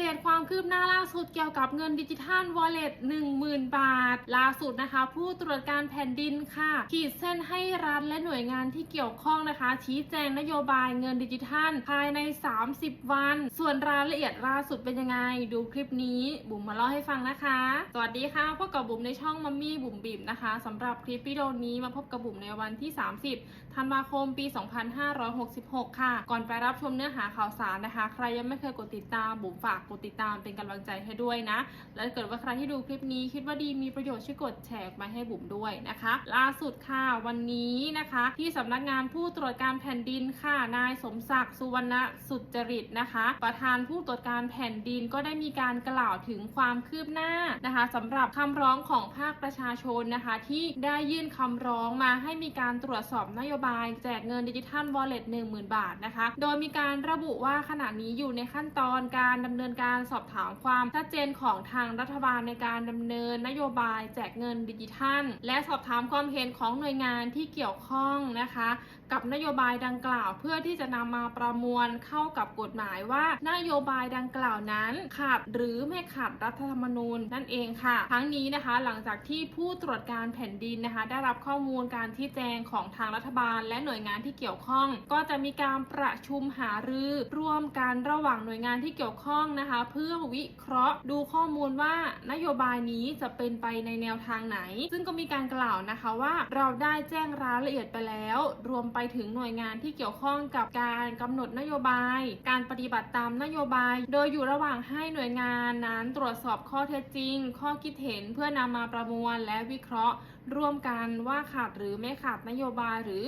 เดตความคืบหน้าล่าสุดเกี่ยวกับเงินดิจิทัล Wallet 10,000 บาท ล่าสุดนะคะ ผู้ตรวจการแผ่นดินค่ะ ขีดเส้นให้รัฐและหน่วยงานที่เกี่ยวข้องนะคะ ชี้แจงนโยบายเงินดิจิทัล ภายใน 30 วัน ส่วนรายละเอียดล่าสุดเป็นยังไง ดูคลิปนี้บุ๋มมาเล่าให้ฟังนะคะ สวัสดีค่ะพบกับบุ๋มในช่องมัมมี่บุ๋มบิมนะคะสำหรับคลิปวิดีโอนี้มาพบกับบุ๋มในวันที่ 30 ธันวาคม ปี 2566 ค่ะ ก่อนไปรับชมเนื้อหาข่าวสารนะคะ ใครยังไม่เคยกดติดตามบุ๋มฝากกดติดตามเป็นกำลังใจให้ด้วยนะ และเกิดว่าใครที่ดูคลิปนี้คิดว่าดีมีประโยชน์ช่วยกดแชร์มาให้บุ๋มด้วยนะคะ ล่าสุดค่ะวันนี้นะคะ ที่สำนักงานผู้ตรวจการแผ่นดินค่ะนายสมศักดิ์สุวรรณสุจริตนะคะ ประธานผู้ตรวจการแผ่นดินก็ได้มีการกล่าวถึงความคืบหน้านะคะสำหรับคำร้องของภาคประชาชนนะคะ ที่ได้ยื่นคำร้องมาให้มีการตรวจสอบนโยบาย แจกเงินดิจิทัล Wallet 10,000บาทนะคะ โดยมีการระบุว่าขณะนี้อยู่ในขั้นตอนการดำเนินการสอบถามความชัดเจนของทางรัฐบาลในการดำเนินนโยบายแจกเงินดิจิทัล และสอบถามความเห็นของหน่วยงานที่เกี่ยวข้องนะคะ กับนโยบายดังกล่าว เพื่อที่จะนำมาประมวลเข้ากับกฎหมายว่านโยบายดังกล่าวนั้นขัดหรือไม่ขัดรัฐธรรมนูญนั่นเองค่ะ ทั้งนี้นะคะหลังจากที่ผู้ตรวจการแผ่นดินนะคะ ได้รับข้อมูลการที่แจงของทางรัฐบาล และหน่วยงานที่เกี่ยวข้อง ก็จะมีการประชุมหารือร่วมกันระหว่างหน่วยงานที่เกี่ยวข้องนะคะ เพื่อวิเคราะห์ดูข้อมูลว่านโยบายนี้จะเป็นไปในแนวทางไหน ซึ่งก็มีการกล่าวนะคะว่าเราได้แจ้งรายละเอียดไปแล้ว รวมไปถึงหน่วยงานที่เกี่ยวข้องกับการกำหนดนโยบาย การปฏิบัติตามนโยบาย โดยอยู่ระหว่างให้หน่วยงานนั้นตรวจสอบข้อเท็จจริง ข้อคิดเห็นเพื่อนำมาประมวลและวิเคราะห์ ร่วมกันว่าขาดหรือไม่ขาดนโยบายหรือ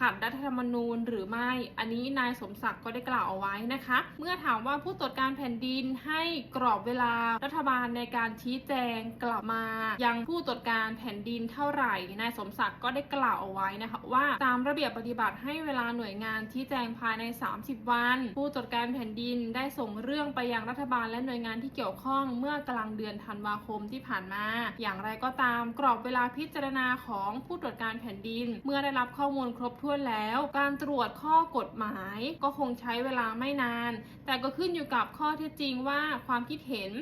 ขัดรัฐธรรมนูญหรือไม่ อันนี้นายสมศักดิ์ก็ได้กล่าวเอาไว้นะคะ เมื่อถามว่าผู้ตรวจการแผ่นดินให้กรอบเวลารัฐบาลในการชี้แจงกลับมายังผู้ตรวจการแผ่นดินเท่าไหร่ นายสมศักดิ์ก็ได้กล่าวเอาไว้นะคะว่าตามระเบียบปฏิบัติให้เวลาหน่วยงานชี้แจงภายใน 30 วัน ผู้ตรวจการแผ่นดินได้ส่งเรื่องไปยังรัฐบาลและหน่วยงานที่เกี่ยวข้องเมื่อกลางเดือนธันวาคมที่ผ่านมา อย่างไรก็ตามกรอบเวลาพิจารณาของผู้ตรวจการแผ่นดิน เมื่อได้รับข้อมูลครบถ้วนแล้ว การตรวจข้อกฎหมายก็คงใช้เวลาไม่นาน แต่ก็ขึ้นอยู่กับข้อเท็จจริงว่าความคิดเห็น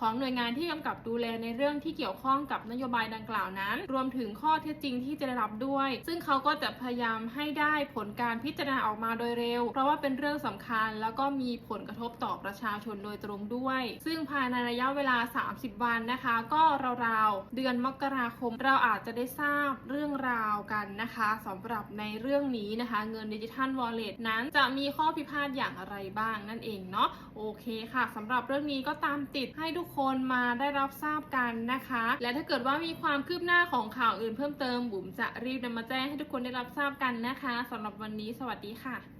ของหน่วยงานที่กำกับดูแลในเรื่องที่เกี่ยวข้องกับนโยบายดังกล่าวนั้น รวมถึงข้อเท็จจริงที่จะได้รับด้วย ซึ่งเขาก็จะพยายามให้ได้ผลการพิจารณาออกมาโดยเร็ว เพราะว่าเป็นเรื่องสำคัญ แล้วก็มีผลกระทบต่อประชาชนโดยตรงด้วย ซึ่งภายในระยะเวลา 30 วันนะคะ ก็ราวๆเดือนมกราคม เราอาจจะได้ทราบเรื่องราวกันนะคะสำหรับในเรื่องนี้นะคะ เงินดิจิทัลวอลเล็ตนั้นจะมีข้อพิพาทอย่างไรบ้างนั่นเองเนาะโอเคค่ะสำหรับเรื่องนี้ก็ตามติดให้ทุกคนมาได้รับทราบกันนะคะ และถ้าเกิดว่ามีความคืบหน้าของข่าวอื่นเพิ่มเติมบุ๋มจะรีบนำมาแจ้งให้ทุกคนได้รับทราบกันนะคะสำหรับวันนี้สวัสดีค่ะ